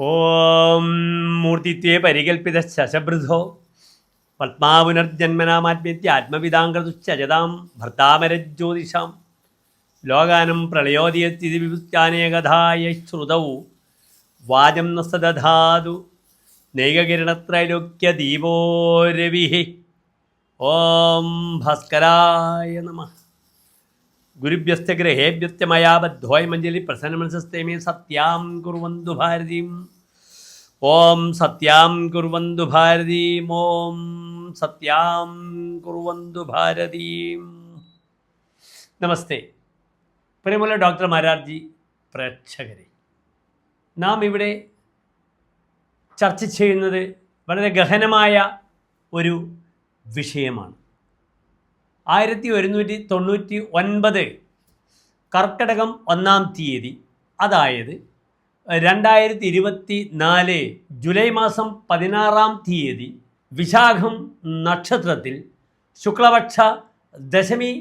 ഓം മൂർത്തിത്വേ പരികൽപ്പിത ശശഭൃതോ പത്മാപുനർജന്മനാമാത്മ്യത്യ ആത്മവിതാംകൃതുശ്ചജതാം ഭർത്താമരജ്യോതിഷാം. ലോകാനം പ്രളയോദയത്തിഥി വിഭുത്യാനേകഥായ ശ്രുതൗ. വാചം ന നൈകകിരണത്രൈലോക്യ ദീപോ രവി. ഓം ഭാസ്കരായ നമഃ. ഗുരുഭ്യസ്ത ഗ്രഹേഭ്യസ്ത മയാ ബദ്ധോയമഞ്ജലി പ്രസന്നമനസസ്തേ മേ സത്യാം കുറുവന്തു ഭാരതീം. ഓം സത്യാം കുറുവന്തു ഭാരതീം. ഓം സത്യാം കുറുവന്തു ഭാരതീം. നമസ്തേ. പ്രിയമുള്ള ഡോക്ടർ മാരാർജി പ്രേക്ഷകരെ നാം ഇവിടെ ചർച്ച ചെയ്യുന്നത് വളരെ ഗഹനമായ ഒരു വിഷയമാണ്. ആയിരത്തി ഒരുന്നൂറ്റി തൊണ്ണൂറ്റി ഒൻപത് കർക്കടകം ഒന്നാം തീയതി അതായത് രണ്ടായിരത്തി ഇരുപത്തി നാല് ജൂലൈ മാസം പതിനാറാം തീയതി വിശാഖം നക്ഷത്രത്തിൽ ശുക്ലപക്ഷ ദശമി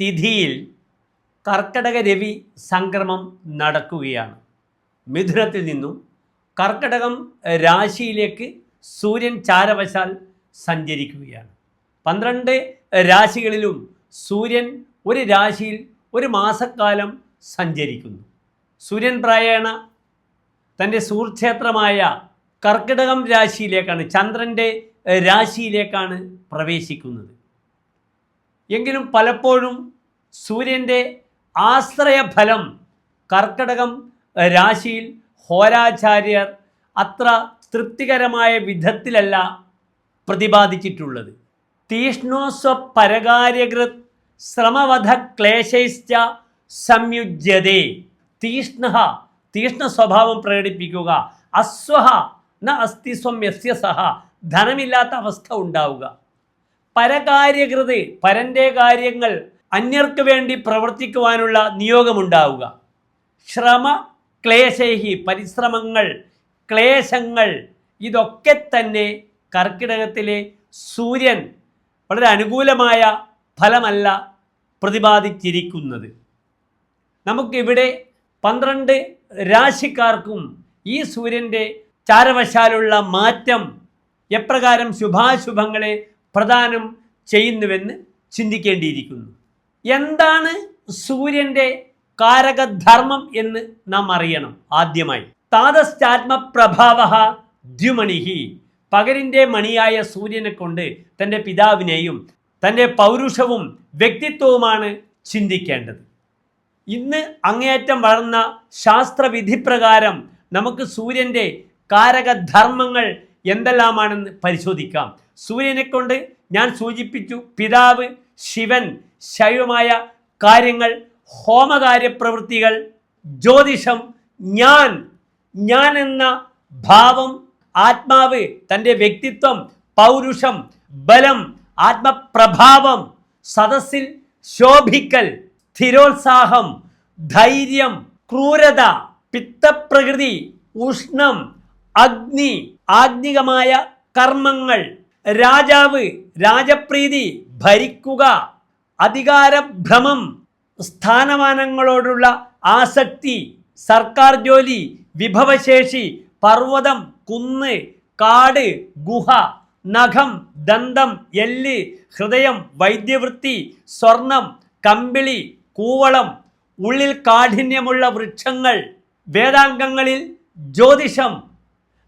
തിഥിയിൽ കർക്കടക രവി സംക്രമം നടക്കുകയാണ്. മിഥുനത്തിൽ നിന്നും കർക്കടകം രാശിയിലേക്ക് സൂര്യൻ ചാരവശാൽ സഞ്ചരിക്കുകയാണ്. പന്ത്രണ്ട് രാശികളിലും സൂര്യൻ ഒരു രാശിയിൽ ഒരു മാസക്കാലം സഞ്ചരിക്കുന്നു. സൂര്യൻ പ്രായണ തന്റെ സൂർക്ഷേത്രമായ കർക്കിടകം രാശിയിലേക്കാണ് ചന്ദ്രന്റെ രാശിയിലേക്കാണ് പ്രവേശിക്കുന്നത്. എങ്കിലും പലപ്പോഴും സൂര്യന്റെ ആശ്രയഫലം കർക്കിടകം രാശിയിൽ ഹോരാചാര്യർ അത്ര തൃപ്തികരമായ വിധത്തിലല്ല പ്രതിപാദിച്ചിട്ടുള്ളത്. തീഷ്ണോസ്വ പരകാര്യകൃത് ശ്രമവധ ക്ലേശൈശ്ച സംയുജ്യതേ. തീഷ്ണ തീഷ്ണ സ്വഭാവം പ്രകടിപ്പിക്കുക. അസ്വഹ ന അസ്തിസ്വം യസ്യ സഹ. ധനമില്ലാത്ത അവസ്ഥ ഉണ്ടാവുക. പരകാര്യകൃത് പരന്റെ കാര്യങ്ങൾ അന്യർക്ക് വേണ്ടി പ്രവർത്തിക്കുവാനുള്ള നിയോഗമുണ്ടാവുക. ശ്രമ ക്ലേശൈഹി പരിശ്രമങ്ങൾ ക്ലേശങ്ങൾ ഇതൊക്കെ തന്നെ കർക്കിടകത്തിലെ സൂര്യൻ വളരെ അനുകൂലമായ ഫലമല്ല പ്രതിപാദിച്ചിരിക്കുന്നത്. നമുക്കിവിടെ പന്ത്രണ്ട് രാശിക്കാർക്കും ഈ സൂര്യന്റെ ചാരവശാലുള്ള മാറ്റം എപ്രകാരം ശുഭാശുഭങ്ങളെ പ്രദാനം ചെയ്യുന്നുവെന്ന് ചിന്തിക്കേണ്ടിയിരിക്കുന്നു. എന്താണ് സൂര്യന്റെ കാരകധർമ്മം എന്ന് നാം അറിയണം ആദ്യമായി. താതശ്ചാത്മപ്രഭാവ ദ്യുമണിഹി പകരിന്റെ മണിയായ സൂര്യനെ കൊണ്ട് തന്റെ പിതാവിനെയും തന്റെ പൗരുഷവും വ്യക്തിത്വവുമാണ് ചിന്തിക്കേണ്ടത്. ഇന്ന് അങ്ങേയറ്റം വളർന്ന ശാസ്ത്രവിധി പ്രകാരം നമുക്ക് സൂര്യന്റെ കാരകധർമ്മങ്ങൾ എന്തെല്ലാമാണെന്ന് പരിശോധിക്കാം. സൂര്യനെ കൊണ്ട് ഞാൻ സൂചിപ്പിച്ചു പിതാവ് ശിവൻ ശൈവമായ കാര്യങ്ങൾ ഹോമകാര്യ പ്രവൃത്തികൾ ജ്യോതിഷം ഞാൻ ഞാൻ എന്ന ഭാവം ആത്മാവ് തന്റെ വ്യക്തിത്വം പൗരുഷം ബലം ആത്മപ്രഭാവം സദസ്സിൽ ശോഭിക്കൽ സ്ഥിരോത്സാഹം ധൈര്യം ക്രൂരത പിത്തപ്രകൃതി ഉഷ്ണം അഗ്നി ആഗ്നികമായ കർമ്മങ്ങൾ രാജാവ് രാജപ്രീതി ഭരിക്കുക അധികാരഭ്രമം സ്ഥാനമാനങ്ങളോടുള്ള ആസക്തി സർക്കാർ ജോലി വിഭവശേഷി പർവതം കുന്ന് കാട് ഗുഹ നഖം ദന്തം എല്ല് ഹൃദയം വൈദ്യവൃത്തി സ്വർണം കമ്പിളി കൂവളം ഉള്ളിൽ കാഠിന്യമുള്ള വൃക്ഷങ്ങൾ വേദാംഗങ്ങളിൽ ജ്യോതിഷം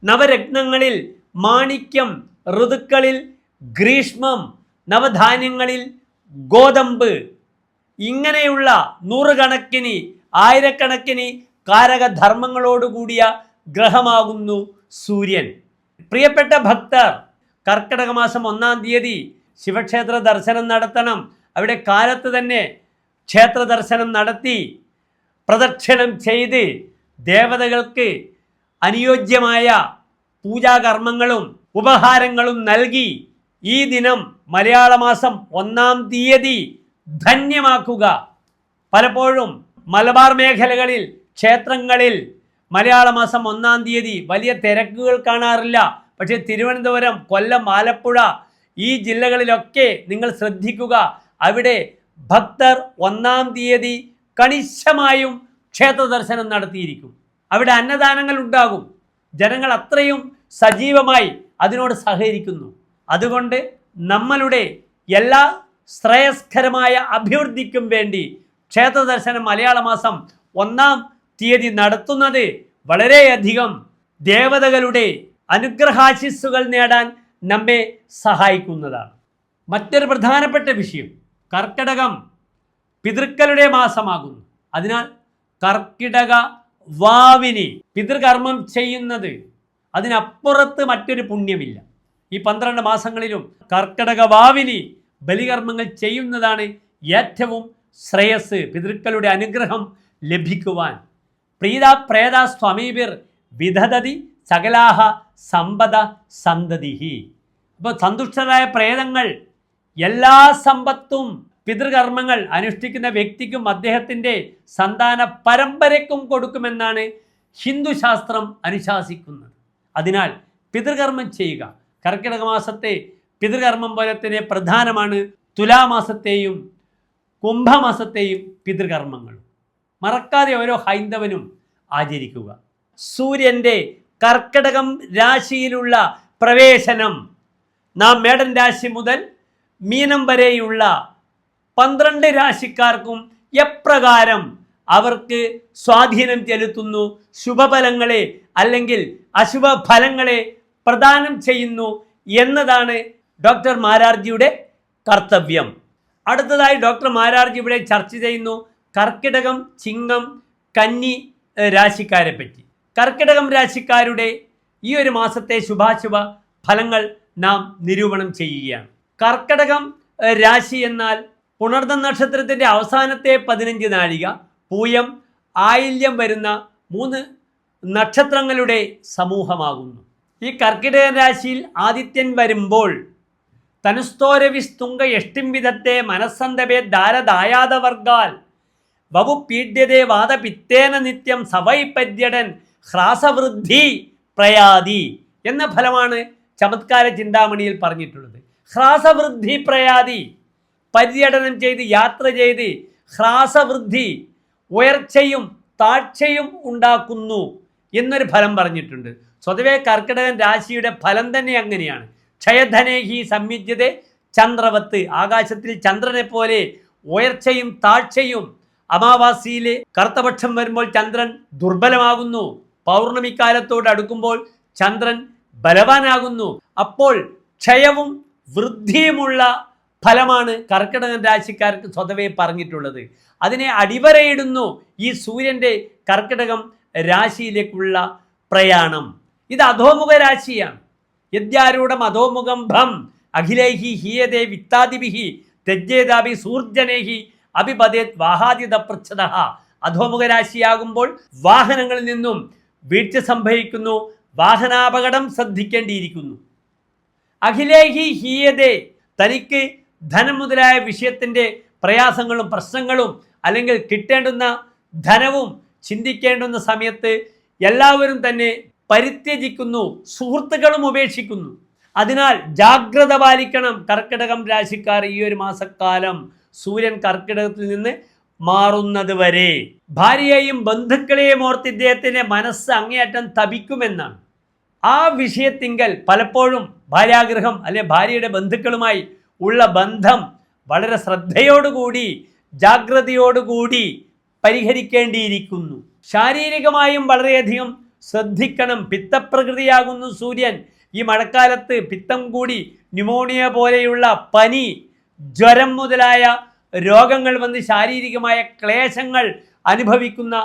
നവരത്നങ്ങളിൽ മാണിക്യം ഋതുക്കളിൽ ഗ്രീഷ്മം നവധാന്യങ്ങളിൽ ഗോതമ്പ്. ഇങ്ങനെയുള്ള നൂറുകണക്കിന് ആയിരക്കണക്കിന് കാരകധർമ്മങ്ങളോടുകൂടിയ ഗ്രഹമാകുന്നു സൂര്യൻ. പ്രിയപ്പെട്ട ഭക്തർ കർക്കിടക മാസം ഒന്നാം തീയതി ശിവക്ഷേത്ര ദർശനം നടത്തണം. അവിടെ കാലത്ത് തന്നെ ക്ഷേത്ര ദർശനം നടത്തി പ്രദക്ഷിണം ചെയ്ത് ദേവതകൾക്ക് അനുയോജ്യമായ പൂജാകർമ്മങ്ങളും ഉപഹാരങ്ങളും നൽകി ഈ ദിനം മലയാള മാസം ഒന്നാം തീയതി ധന്യമാക്കുക. പലപ്പോഴും മലബാർ മേഖലകളിൽ ക്ഷേത്രങ്ങളിൽ മലയാള മാസം ഒന്നാം തീയതി വലിയ തിരക്കുകൾ കാണാറില്ല. പക്ഷേ തിരുവനന്തപുരം കൊല്ലം ആലപ്പുഴ ഈ ജില്ലകളിലൊക്കെ നിങ്ങൾ ശ്രദ്ധിക്കുക. അവിടെ ഭക്തർ ഒന്നാം തീയതി കണിശമായും ക്ഷേത്ര ദർശനം നടത്തിയിരിക്കും. അവിടെ അന്നദാനങ്ങൾ ഉണ്ടാകും. ജനങ്ങൾ അത്രയും സജീവമായി അതിനോട് സഹകരിക്കുന്നു. അതുകൊണ്ട് നമ്മളുടെ എല്ലാ ശ്രേയസ്കരമായ അഭിവൃദ്ധിക്കും വേണ്ടി ക്ഷേത്ര ദർശനം മലയാള മാസം ഒന്നാം തീയതി നടത്തുന്നത് വളരെയധികം ദേവതകളുടെ അനുഗ്രഹാശിസ്സുകൾ നേടാൻ നമ്മെ സഹായിക്കുന്നതാണ്. മറ്റൊരു പ്രധാനപ്പെട്ട വിഷയം കർക്കിടകം പിതൃക്കളുടെ മാസമാകുന്നു. അതിനാൽ കർക്കിടക വാവിന് പിതൃകർമ്മം ചെയ്യുന്നത് അതിനപ്പുറത്ത് മറ്റൊരു പുണ്യമില്ല. ഈ പന്ത്രണ്ട് മാസങ്ങളിലും കർക്കിടക വാവിന് ബലികർമ്മങ്ങൾ ചെയ്യുന്നതാണ് ഏറ്റവും ശ്രേയസ് പിതൃക്കളുടെ അനുഗ്രഹം ലഭിക്കുവാൻ പ്രീത പ്രേത സ്വമീപിർ വിധതതി സകലാഹ സമ്പദ സന്തതിഹി. അപ്പോൾ സന്തുഷ്ടരായ പ്രേതങ്ങൾ എല്ലാ സമ്പത്തും പിതൃകർമ്മങ്ങൾ അനുഷ്ഠിക്കുന്ന വ്യക്തിക്കും അദ്ദേഹത്തിന്റെ സന്താന പരമ്പരയ്ക്കും കൊടുക്കുമെന്നാണ് ഹിന്ദുശാസ്ത്രം അനുശാസിക്കുന്നത്. അതിനാൽ പിതൃകർമ്മം ചെയ്യുക. കർക്കിടക മാസത്തെ പിതൃകർമ്മം പോലെ തന്നെ പ്രധാനമാണ് തുലാമാസത്തെയും കുംഭമാസത്തെയും പിതൃകർമ്മങ്ങളും. മറക്കാതെ ഓരോ ഹൈന്ദവനും ആചരിക്കുക. സൂര്യന്റെ കർക്കിടകം രാശിയിലുള്ള പ്രവേശനം നാം മേടൻ രാശി മുതൽ മീനം വരെയുള്ള പന്ത്രണ്ട് രാശിക്കാർക്കും എപ്രകാരം അവർക്ക് സ്വാധീനം ചെലുത്തുന്നു ശുഭഫലങ്ങളെ അല്ലെങ്കിൽ അശുഭ ഫലങ്ങളെ പ്രദാനം ചെയ്യുന്നു എന്നതാണ് ഡോക്ടർ മാരാർജിയുടെ കർത്തവ്യം. അടുത്തതായി ഡോക്ടർ മാരാർജി ഇവിടെ ചർച്ച ചെയ്യുന്നു കർക്കിടകം ചിങ്ങം കന്നി രാശിക്കാരെ പറ്റി. കർക്കിടകം രാശിക്കാരുടെ ഈ ഒരു മാസത്തെ ശുഭാശുഭ ഫലങ്ങൾ നാം നിരൂപണം ചെയ്യുകയാണ്. കർക്കിടകം രാശി എന്നാൽ പുണർദ നക്ഷത്രത്തിന്റെ അവസാനത്തെ പതിനഞ്ച് നാഴിക പൂയം ആയില്യം വരുന്ന മൂന്ന് നക്ഷത്രങ്ങളുടെ സമൂഹമാകുന്നു. ഈ കർക്കിടക രാശിയിൽ ആദിത്യൻ വരുമ്പോൾ തനുസ്തോരവിസ്തുങ്ക യഷ്ടിംവിധത്തെ മനസ്സന്തപേ ധാരദായാതവർഗാൽ വവു പീഡ്യതേ വാദപിത്തേന നിത്യം സവൈ പര്യടൻ ഹ്രാസവൃദ്ധി പ്രയാതി എന്ന ഫലമാണ് ചമത്കാര ചിന്താമണിയിൽ പറഞ്ഞിട്ടുള്ളത്. ഹ്രാസവൃദ്ധി പ്രയാതി പര്യടനം ചെയ്ത് യാത്ര ചെയ്ത് ഹ്രാസവൃദ്ധി ഉയർച്ചയും താഴ്ചയും ഉണ്ടാക്കുന്നു എന്നൊരു ഫലം പറഞ്ഞിട്ടുണ്ട്. സ്വതവേ കർക്കിടകൻ രാശിയുടെ ഫലം തന്നെ അങ്ങനെയാണ്. ക്ഷയധനേഹി സംയുജ്യത ചന്ദ്രവത്ത്. ആകാശത്തിൽ ചന്ദ്രനെ പോലെ ഉയർച്ചയും താഴ്ചയും അമാവാസിയിലെ കറുത്തപക്ഷം വരുമ്പോൾ ചന്ദ്രൻ ദുർബലമാകുന്നു. പൗർണമിക്കാലത്തോട് അടുക്കുമ്പോൾ ചന്ദ്രൻ ബലവാനാകുന്നു. അപ്പോൾ ക്ഷയവും വൃദ്ധിയുമുള്ള ഫലമാണ് കർക്കിടകൻ രാശിക്കാർക്ക് സ്വതവേ പറഞ്ഞിട്ടുള്ളത്. അതിനെ അടിവരയിടുന്നു ഈ സൂര്യന്റെ കർക്കിടകം രാശിയിലേക്കുള്ള പ്രയാണം. ഇത് അധോമുഖ രാശിയാണ്. യദ്യാരൂഢം അധോമുഖം ഭം അഖിലേഹി ഹിയതേ വിത്താദിഭിഹി തെജ്ജേതാഭി സൂർജനേഹി അഭിപതേത് വാഹാദിത പൃച്ഛത അധോമുഖ രാശിയാകുമ്പോൾ വാഹനങ്ങളിൽ നിന്നും വീഴ്ച സംഭവിക്കുന്നു വാഹനാപകടം ശ്രദ്ധിക്കേണ്ടിയിരിക്കുന്നു. അഖിലേഹി ഹീയതേ തനിക്ക് ധനം മുതലായ വിഷയത്തിന്റെ പ്രയാസങ്ങളും പ്രശ്നങ്ങളും അല്ലെങ്കിൽ കിട്ടേണ്ടുന്ന ധനവും ചിന്തിക്കേണ്ടുന്ന സമയത്ത് എല്ലാവരും തന്നെ പരിത്യജിക്കുന്നു സുഹൃത്തുക്കളും ഉപേക്ഷിക്കുന്നു. അതിനാൽ ജാഗ്രത പാലിക്കണം കർക്കിടകം രാശിക്കാർ ഈ ഒരു മാസക്കാലം. സൂര്യൻ കർക്കിടകത്തിൽ നിന്ന് മാറുന്നത് വരെ. ഭാര്യയെയും ബന്ധുക്കളെയും ഓർത്ത് ഇദ്ദേഹത്തിന്റെ മനസ്സ് അങ്ങേയറ്റം തപിക്കുമെന്നാണ്. ആ വിഷയത്തിങ്കൽ പലപ്പോഴും ഭാര്യാഗ്രഹം അല്ലെ ഭാര്യയുടെ ബന്ധുക്കളുമായി ഉള്ള ബന്ധം വളരെ ശ്രദ്ധയോടുകൂടി ജാഗ്രതയോടുകൂടി പരിഹരിക്കേണ്ടിയിരിക്കുന്നു. ശാരീരികമായും വളരെയധികം ശ്രദ്ധിക്കണം. പിത്തപ്രകൃതിയാകുന്നു സൂര്യൻ. ഈ മഴക്കാലത്ത് പിത്തം കൂടി ന്യൂമോണിയ പോലെയുള്ള പനി ജ്വരം മുതലായ രോഗങ്ങൾ വന്ന് ശാരീരികമായ ക്ലേശങ്ങൾ അനുഭവിക്കുന്ന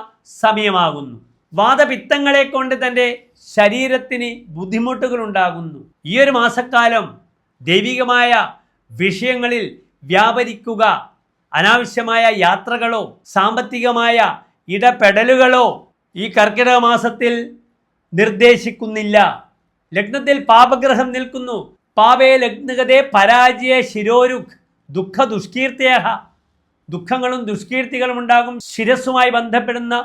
സമയമാകുന്നു. വാദപിത്തങ്ങളെ കൊണ്ട് തന്റെ ശരീരത്തിന് ബുദ്ധിമുട്ടുകൾ ഉണ്ടാകുന്നു ഈ ഒരു മാസക്കാലം ദൈവികമായ വിഷയങ്ങളിൽ വ്യാപരിക്കുക അനാവശ്യമായ യാത്രകളോ സാമ്പത്തികമായ ഇടപെടലുകളോ ഈ കർക്കിടക മാസത്തിൽ നിർദ്ദേശിക്കുന്നില്ല. ലഗ്നത്തിൽ പാപഗ്രഹം നിൽക്കുന്നു. പാവേ ലഗ്നകതേ പരാജയ ശിരോരുഖ്. ദുഃഖ ദുഷ്കീർത്തിയഹ ദുഃഖങ്ങളും ദുഷ്കീർത്തികളും ഉണ്ടാകും. ശിരസ്സുമായി ബന്ധപ്പെടുന്ന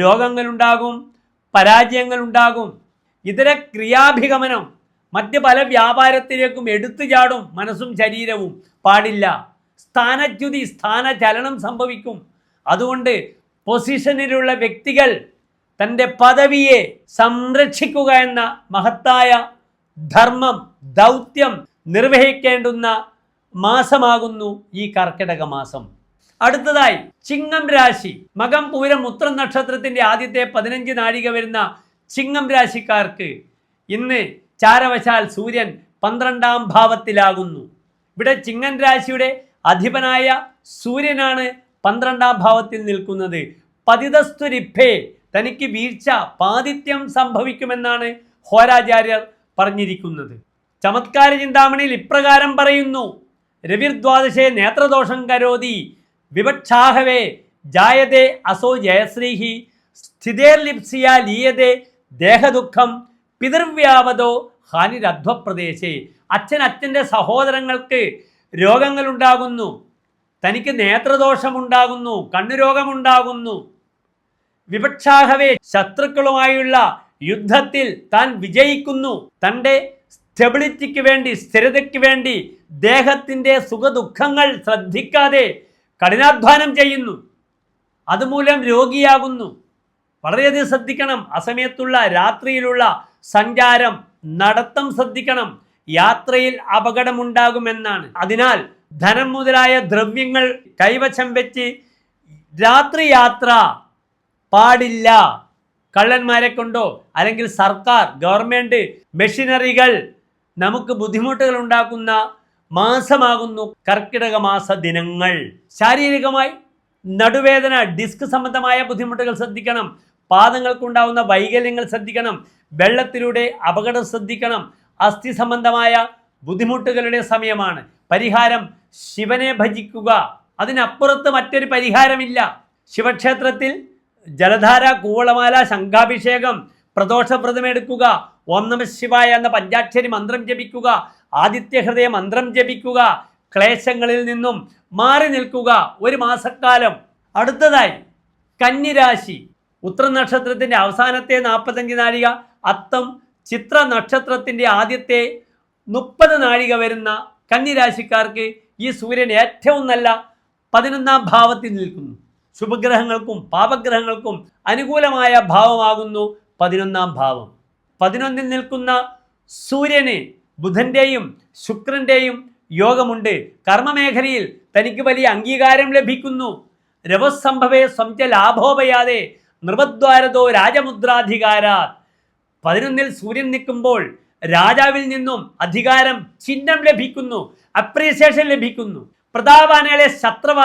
രോഗങ്ങളുണ്ടാകും. പരാജയങ്ങളുണ്ടാകും. ഇതര ക്രിയാഭിഗമനം മറ്റ് പല വ്യാപാരത്തിലേക്കും എടുത്തു ചാടും മനസ്സും ശരീരവും പാടില്ല. സ്ഥാനച്യുതി സ്ഥാനചലനം സംഭവിക്കും. അതുകൊണ്ട് പൊസിഷനിലുള്ള വ്യക്തികൾ തന്റെ പദവിയെ സംരക്ഷിക്കുക എന്ന മഹത്തായ ധർമ്മം ദൗത്യം നിർവഹിക്കേണ്ടുന്ന മാസമാകുന്നു ഈ കർക്കിടക മാസം. അടുത്തതായി ചിങ്ങം രാശി. മകം പൂരം ഉത്രം നക്ഷത്രത്തിന്റെ ആദ്യത്തെ പതിനഞ്ച് നാഴിക വരുന്ന ചിങ്ങം രാശിക്കാർക്ക് ഇന്ന് ചാരവശാൽ സൂര്യൻ പന്ത്രണ്ടാം ഭാവത്തിലാകുന്നു. ഇവിടെ ചിങ്ങൻ രാശിയുടെ അധിപനായ സൂര്യനാണ് പന്ത്രണ്ടാം ഭാവത്തിൽ നിൽക്കുന്നത്. പതിതസ്തുരിഭേ തനിക്ക് വീഴ്ച പാതിത്യം സംഭവിക്കുമെന്നാണ് ഹോരാചാര്യർ പറഞ്ഞിരിക്കുന്നത്. ചമത്കാര ചിന്താമണിയിൽ ഇപ്രകാരം പറയുന്നു. രവിർദ്വാദശേ നേത്രദോഷം കരോതി വിവക്ഷാഹവേ ജായതേ അസോ ജയശ്രീഹി സ്ഥിതേർലിപ്സിയ ലീയതേ ദേഹദുഃഖം പിതൃവ്യാവതോ ഹാനിരധ്വപ്രദേശേ. അച്ഛൻ അച്ഛന്റെ സഹോദരങ്ങൾക്ക് രോഗങ്ങളുണ്ടാകുന്നു. തനിക്ക് നേത്രദോഷമുണ്ടാകുന്നു കണ്ണുരോഗമുണ്ടാകുന്നു. വിപക്ഷാഹവേ ശത്രുക്കളുമായുള്ള യുദ്ധത്തിൽ താൻ വിജയിക്കുന്നു. തന്റെ സ്റ്റെബിലിറ്റിക്ക് വേണ്ടി സ്ഥിരതയ്ക്ക് വേണ്ടി ദേഹത്തിന്റെ സുഖദുഃഖങ്ങൾ ശ്രദ്ധിക്കാതെ കഠിനാധ്വാനം ചെയ്യുന്നു. അതുമൂലം രോഗിയാകുന്നു. വളരെയധികം ശ്രദ്ധിക്കണം. അസമയത്തുള്ള രാത്രിയിലുള്ള സഞ്ചാരം നടത്തം ശ്രദ്ധിക്കണം. യാത്രയിൽ അപകടമുണ്ടാകുമെന്നാണ്. അതിനാൽ ധനം മുതലായ ദ്രവ്യങ്ങൾ കൈവശം വെച്ച് രാത്രി യാത്ര പാടില്ല. കള്ളന്മാരെ കൊണ്ടോ അല്ലെങ്കിൽ സർക്കാർ ഗവൺമെന്റ് മെഷീനറികൾ നമുക്ക് ബുദ്ധിമുട്ടുകൾ ഉണ്ടാക്കുന്ന മാസമാകുന്നു കർക്കിടക മാസ ദിനങ്ങൾ. ശാരീരികമായി നടുവേദന ഡിസ്ക് സംബന്ധമായ ബുദ്ധിമുട്ടുകൾ ശ്രദ്ധിക്കണം. പാദങ്ങൾക്കുണ്ടാവുന്ന വൈകല്യങ്ങൾ ശ്രദ്ധിക്കണം. വെള്ളത്തിലൂടെ അപകടം ശ്രദ്ധിക്കണം. അസ്ഥി സംബന്ധമായ ബുദ്ധിമുട്ടുകളുടെ സമയമാണ്. പരിഹാരം ശിവനെ ഭജിക്കുക. അതിനപ്പുറത്ത് മറ്റൊരു പരിഹാരമില്ല. ശിവക്ഷേത്രത്തിൽ ജലധാര കൂവളമാല ശംഖാഭിഷേകം പ്രദോഷവ്രതം എടുക്കുക. ഓം നമ ശിവായ എന്ന പഞ്ചാക്ഷരി മന്ത്രം ജപിക്കുക. ആദിത്യഹൃദയ മന്ത്രം ജപിക്കുക. ക്ലേശങ്ങളിൽ നിന്നും മാറി നിൽക്കുക. ഒരു മാസക്കാലം. അടുത്തതായി കന്നിരാശി. ഉത്ര നക്ഷത്രത്തിന്റെ അവസാനത്തെ നാൽപ്പത്തഞ്ച് നാഴിക അത്തം ചിത്ര നക്ഷത്രത്തിന്റെ ആദ്യത്തെ മുപ്പത് നാഴിക വരുന്ന കന്നിരാശിക്കാർക്ക് ഈ സൂര്യൻ ഏറ്റവും നല്ല പതിനൊന്നാം ഭാവത്തിൽ നിൽക്കുന്നു. ശുഭഗ്രഹങ്ങൾക്കും പാപഗ്രഹങ്ങൾക്കും അനുകൂലമായ ഭാവമാകുന്നു പതിനൊന്നാം ഭാവം. പതിനൊന്നിൽ നിൽക്കുന്ന സൂര്യന് ബുധന്റെയും ശുക്രന്റെയും യോഗമുണ്ട്. കർമ്മമേഖലയിൽ തനിക്ക് വലിയ അംഗീകാരം ലഭിക്കുന്നു. രവസംഭവേ സ്വംച ലാഭോപയാതെ നൃപദ്വാരതോ രാജമുദ്രാധികാര. പതിനൊന്നിൽ സൂര്യൻ നിൽക്കുമ്പോൾ രാജാവിൽ നിന്നും അധികാരം ചിഹ്നം ലഭിക്കുന്നു. അപ്രീസിയേഷൻ ലഭിക്കുന്നു. പ്രതാപാനകളെ ശത്രവ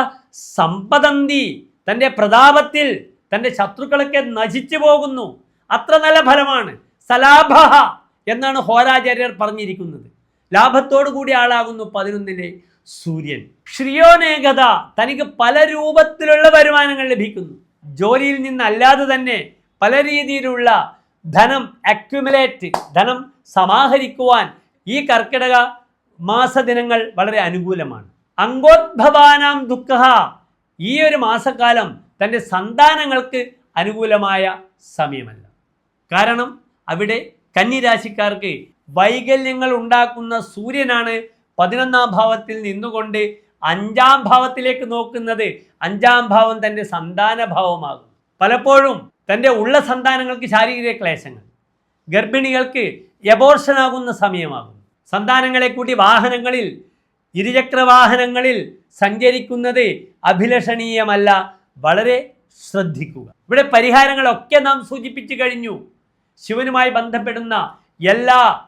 സമ്പതന്തി തന്റെ പ്രതാപത്തിൽ തന്റെ ശത്രുക്കളൊക്കെ നശിച്ചു പോകുന്നു. അത്ര നല്ല ഫലമാണ്. സലാഭ എന്നാണ് ഹോരാചാര്യർ പറഞ്ഞിരിക്കുന്നത്. ലാഭത്തോടു കൂടി ആളാകുന്നു പതിനൊന്നിലെ സൂര്യൻ. ശ്രിയോനേകത തനിക്ക് പല രൂപത്തിലുള്ള വരുമാനങ്ങൾ ലഭിക്കുന്നു. ജോലിയിൽ നിന്നല്ലാതെ തന്നെ പല രീതിയിലുള്ള ധനം അക്യുമുലേറ്റ് ധനം സമാഹരിക്കുവാൻ ഈ കർക്കിടക മാസദിനങ്ങൾ വളരെ അനുകൂലമാണ്. അങ്കോദ്ഭവാനാം ദുഃഖ ഈ ഒരു മാസക്കാലം തന്റെ സന്താനങ്ങൾക്ക് അനുകൂലമായ സമയമല്ല. കാരണം അവിടെ കന്നിരാശിക്കാർക്ക് വൈകല്യങ്ങൾ ഉണ്ടാക്കുന്ന സൂര്യനാണ് പതിനൊന്നാം ഭാവത്തിൽ നിന്നുകൊണ്ട് അഞ്ചാം ഭാവത്തിലേക്ക് നോക്കുന്നത്. അഞ്ചാം ഭാവം തന്റെ സന്താന ഭാവമാകും പലപ്പോഴും തന്റെ ഉള്ള സന്താനങ്ങൾക്ക് ശാരീരിക ക്ലേശങ്ങൾ ഗർഭിണികൾക്ക് എബോർഷനാകുന്ന സമയമാകും സന്താനങ്ങളെ കൂട്ടി വാഹനങ്ങളിൽ ഇരുചക്ര വാഹനങ്ങളിൽ സഞ്ചരിക്കുന്നത് അഭിലഷണീയമല്ല വളരെ ശ്രദ്ധിക്കുക. ഇവിടെ പരിഹാരങ്ങളൊക്കെ നാം സൂചിപ്പിച്ചു കഴിഞ്ഞു. ശിവനുമായി ബന്ധപ്പെടുന്ന എല്ലാ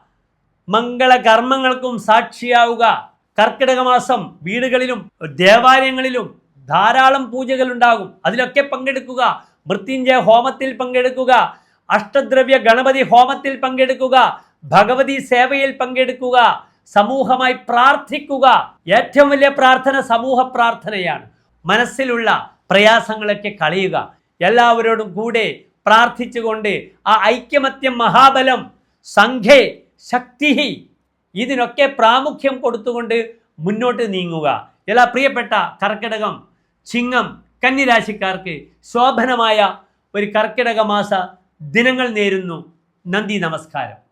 മംഗളകർമ്മങ്ങൾക്കും സാക്ഷിയാവുക. കർക്കിടക മാസം വീടുകളിലും ദേവാലയങ്ങളിലും ധാരാളം പൂജകൾ ഉണ്ടാകും അതിലൊക്കെ പങ്കെടുക്കുക. മൃത്യുഞ്ജയ ഹോമത്തിൽ പങ്കെടുക്കുക. അഷ്ടദ്രവ്യ ഗണപതി ഹോമത്തിൽ പങ്കെടുക്കുക. ഭഗവതി സേവയിൽ പങ്കെടുക്കുക. സമൂഹമായി പ്രാർത്ഥിക്കുക. ഏറ്റവും വലിയ പ്രാർത്ഥന സമൂഹ പ്രാർത്ഥനയാണ്. മനസ്സിലുള്ള പ്രയാസങ്ങളൊക്കെ കളയുക. എല്ലാവരോടും കൂടെ പ്രാർത്ഥിച്ചുകൊണ്ട് ആ ഐക്യമത്യം മഹാബലം സംഘേ ശക്തി ഇതിനൊക്കെ പ്രാമുഖ്യം കൊടുത്തുകൊണ്ട് മുന്നോട്ട് നീങ്ങുക. എല്ലാ പ്രിയപ്പെട്ട കർക്കിടകം ചിങ്ങം കന്നിരാശിക്കാർക്ക് ശോഭനമായ ഒരു കർക്കിടക മാസ ദിനങ്ങൾ നേരുന്നു. നന്ദി നമസ്കാരം.